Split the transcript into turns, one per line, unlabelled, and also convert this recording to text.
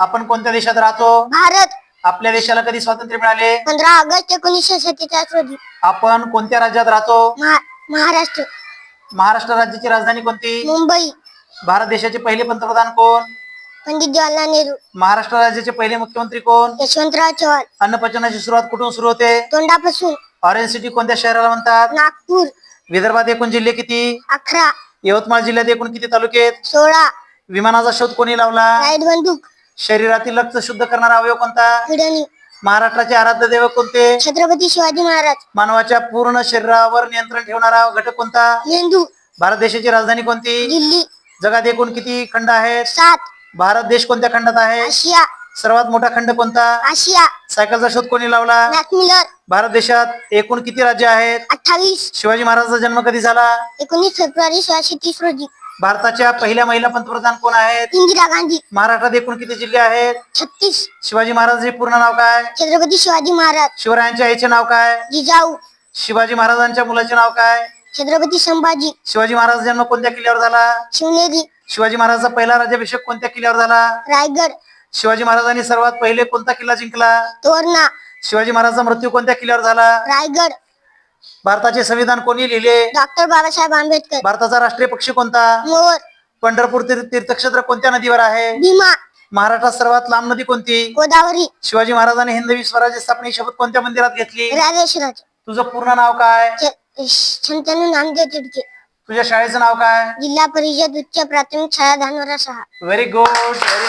आपण कोणत्या देशात राहतो?
भारत.
आपल्या देशाला कधी स्वातंत्र्य मिळाले?
पंधरा ऑगस्ट एकोणीसशे सत्तेचाळीस रोजी.
आपण कोणत्या राज्यात राहतो?
महा- महाराष्ट्र.
महाराष्ट्र राज्याची राजधानी कोणती?
मुंबई.
भारत देशाचे पहिले पंतप्रधान कोण?
पंडित जवाहरलाल नेहरू.
महाराष्ट्र राज्याचे पहिले मुख्यमंत्री कोण?
यशवंतराव चव्हाण.
अन्नपचनाची सुरुवात कुठून सुरू होते?
तोंडापासून.
ऑरेंज सिटी कोणत्या शहराला म्हणतात?
नागपूर.
विदर्भात एकूण जिल्हे किती?
अकरा.
यवतमाळ जिल्ह्यात एकूण किती तालुके आहेत?
सोळा.
विमानाचा शोध कोणी लावला?
राईट बंदूक.
शरीरातील रक्त शुद्ध करणारा अवयव कोणता? महाराष्ट्राचे आराध्य देव कोणते?
छत्रपती शिवाजी महाराज.
मानवाच्या पूर्ण शरीरावर नियंत्रण ठेवणारा घटक कोणता?
मेंदू.
भारत देशाची राजधानी कोणती?
दिल्ली.
जगात एकूण किती खंड आहेत?
सात.
भारत देश कोणत्या खंडात आहे?
आशिया.
सर्वात मोठा खंड कोणता?
आशिया.
सायकलचा शोध कोणी लावला? भारत देशात एकूण किती राज्य आहेत?
अठ्ठावीस.
शिवाजी महाराजांचा जन्म कधी झाला?
एकोणीस फेब्रुवारी सोळाशे तीस रोजी.
भारताच्या पहिल्या महिला पंतप्रधान कोण आहेत?
इंदिरा गांधी.
महाराष्ट्रात एकूण किती जिल्हे आहेत?
छत्तीस.
शिवाजी महाराजांचे पूर्ण नाव काय?
छत्रपती शिवाजी महाराज.
शिवरायांच्या आईचे नाव काय?
जिजाऊ.
शिवाजी महाराजांच्या मुलाचे नाव काय?
छत्रपती संभाजी.
शिवाजी महाराज जन्म कोणत्या किल्ल्यावर झाला?
शिवनेरी.
शिवाजी महाराजांचा पहिला राज्याभिषेक कोणत्या किल्ल्यावर झाला?
रायगड.
शिवाजी महाराजांनी सर्वात पहिले कोणता किल्ला जिंकला?
तोरणा.
शिवाजी महाराजांचा मृत्यू कोणत्या किल्ल्यावर झाला?
रायगड.
भारताचे संविधान कोणी लिहिले?
डॉक्टर बाबासाहेब आंबेडकर.
भारताचा राष्ट्रीय पक्षी कोणता?
मोर.
पंढरपूर तीर्थ- तीर्थक्षेत्र कोणत्या नदीवर आहे?
भीमा.
महाराष्ट्रात सर्वात लांब नदी कोणती?
गोदावरी.
शिवाजी महाराजांनी हिंदवी स्वराज्य स्थापने शपथ कोणत्या मंदिरात घेतली?
राजेश्वराज.
तुझं पूर्ण नाव काय?
शंतनू नामदेव तिडके.
तुझ्या शाळेचं नाव काय?
जिल्हा परिषद उच्च प्राथमिक शाळा धानोरा सहा
व्हेरी गुड व्हेरी